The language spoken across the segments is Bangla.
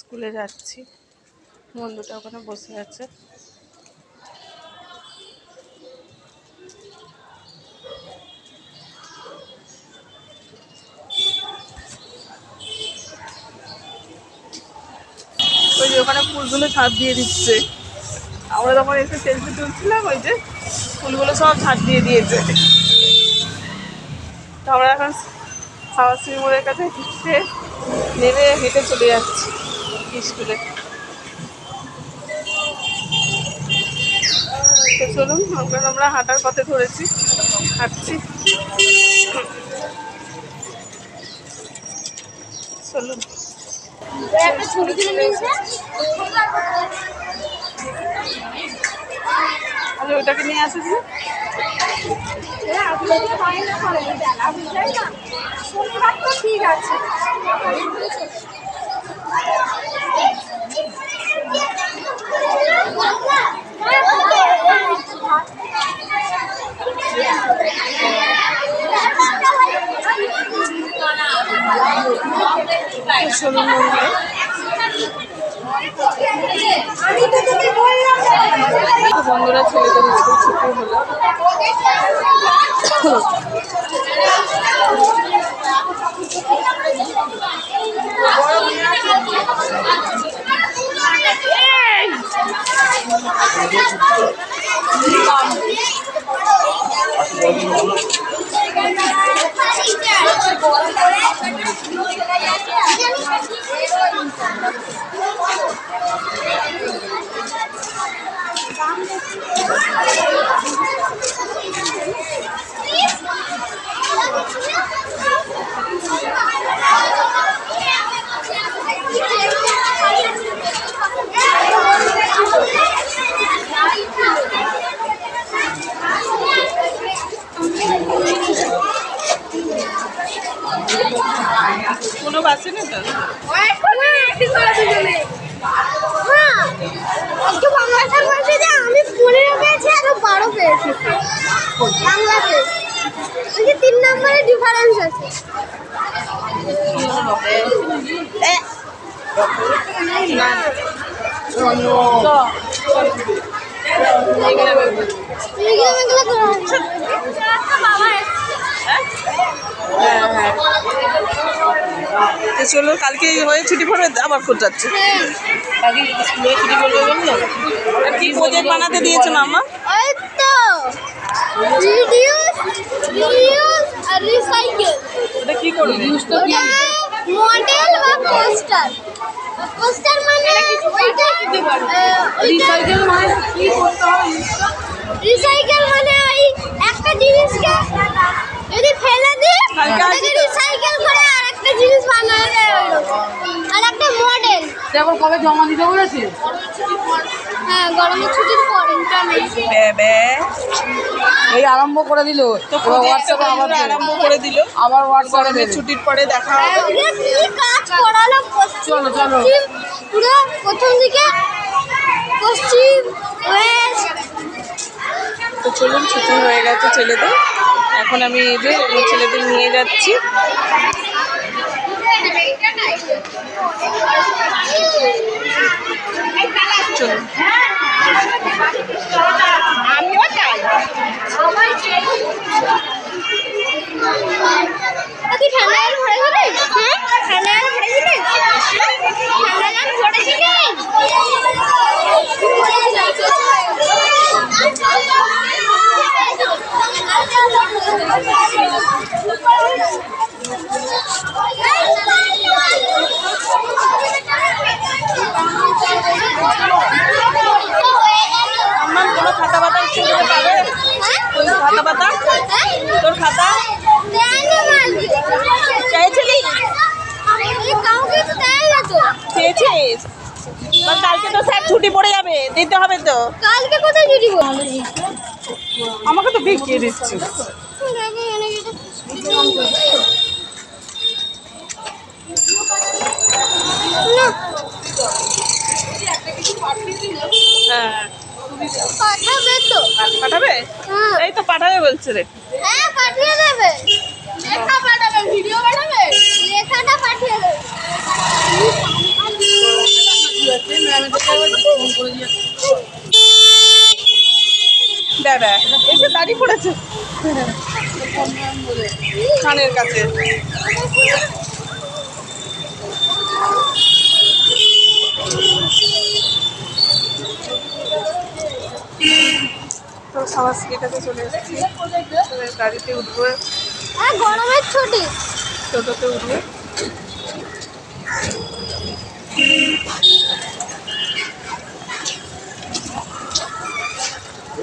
স্কুলে যাচ্ছি। বন্ধুটা ওখানে বসে আছে। ওই যে ওখানে ফুলগুলো ছাদ দিয়ে দিচ্ছে। আমরা তখন এসে সেলফি তুলছিলাম ওই যে ফুলগুলো সব ছাদ দিয়ে দিয়েছে। তো আমরা এখন সাবাশ্রী মোড়ের কাছে হেঁটে নেমে হেঁটে চলে যাচ্ছি। স্কুলে? তো চলুন আমরা আমরা হাঁটার পথে ধরেছি। হাঁটছি। চলুন। আরে ওটাকে নিয়ে আসিস না? ঠিক আছে। তো চলুন বন্ধুরা ছেলেদের স্কুল ছুটি হলো। কোনো বাসে নেই তো একটু বাংলাটা বলছে আমি পনেরো পেয়েছি আর বারো পেয়েছি বাংলাতে তিন নম্বরে ডিফারেন্স আছে এগুলো এগুলো করা হচ্ছে বাবা হ্যাঁ হ্যাঁ তো চলো কালকে হয়ে ছুটি পড়বে আবার ছুটি পড়বে বলল? কি প্রজেক্ট বানাতে দিয়েছে মামা ওটা কি করবে? মডেল বা পোস্টার পোস্টার মানে রিসাইকেল মানে কি করতে হয় রিসাইকেল মানে ওই একটা জিনিসকে যদি ফেলে দিই কালকে ওটাকে আসি তো। রিসাইকেল করে আরেকটা জিনিস বানানো যায় ওইরকম আর একটা মডেল এখন কবে জমা দিতে বলেছে? হ্যাঁ গরমের ছুটির পরে এই আরম্ভ করে দিল। তো হোয়াটসঅ্যাপে আবার আরম্ভ করে দিল। আবার হোয়াটসঅ্যাপে ছুটির পরে দেখা হবে। কাজ করালো? চলো, চলো। পুরো প্রথম দিকে পশ্চিম ওয়েস্ট। তো চলুন ছুটি হয়ে গেছে ছেলেদের। এখন আমি এই যে ছেলেদের নিয়ে যাচ্ছি। চলুন আমিও তাই তুই ঠান্ডা খাতা চাইছিলি চেয়েছিস? কালকে তো স্যার ছুটি পড়ে যাবে দিতে হবে তো। কালকে কোথায় ছুটি আমাকে তো ভিকিয়ে দিচ্ছিস। হ্যাঁ। পাঠাবে তো। পাঠাবে? হ্যাঁ। এই তো পাঠাবে বলছে রে। হ্যাঁ পাঠিয়ে দেবে লেখা পাঠাবে ভিডিও পাঠাবে লেখাটা পাঠিয়ে দেবে আমি তো ফোন করে দিয়ে দাদা এসে দাঁড়িয়ে পড়েছে। খানের কাছে। তো কাছে চলে এসেছি। গাড়িতে উঠবো। আর গরমের ছুটি। টোটোতে উঠবো টোটোতে উঠে পড়েছি দুজনে মিলে করতে হবে।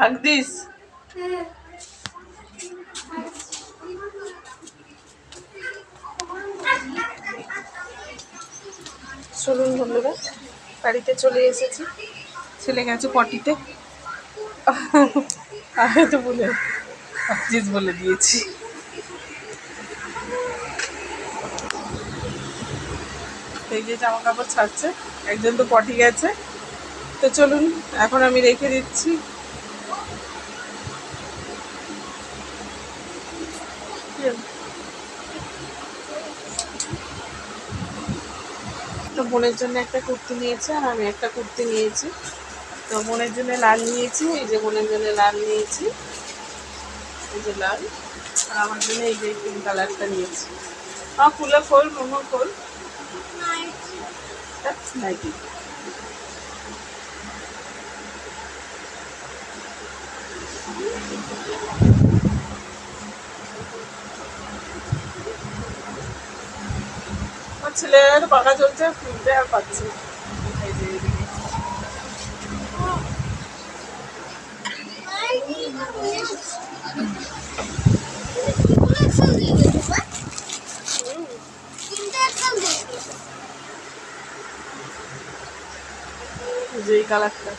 থাক দিস চলুন বন্ধুরা, বাড়িতে চলে এসেছি। ছেলে গেছে পটিতে। তো বলে আজিজ বলে দিয়েছি। এই যে জামা কাপড় ছাড়ছে, একজন তো পটি গেছে। তো চলুন, এখন আমি রেখে দিচ্ছি। তো বোনের জন্য একটা কুর্তি নিয়েছে আর আমি একটা কুর্তি নিয়েছি। তো বোনের জন্য লাল নিয়েছি, এই যে বোনের জন্য লাল নিয়েছি। এই যে লাল। আর আমার জন্য এই যে পিঙ্ক কালারটা নিয়েছি। আমার ফুলে খোল, মোমো খোল। নাইটি আমার ছেলের পাকা চলছে ফুলতে আর পাচ্ছি না। এই যে এই কালারটা।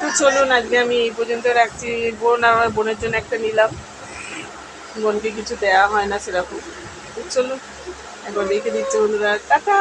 তো চলুন, আজকে আমি এই পর্যন্ত রাখছি। বোন আর আমার বোনের জন্য একটা নিলাম। বোনকে কিছু দেওয়া হয় না সেরকম। চলো একবার দেখে দিচ্ছে বন্ধুরা। টাটা!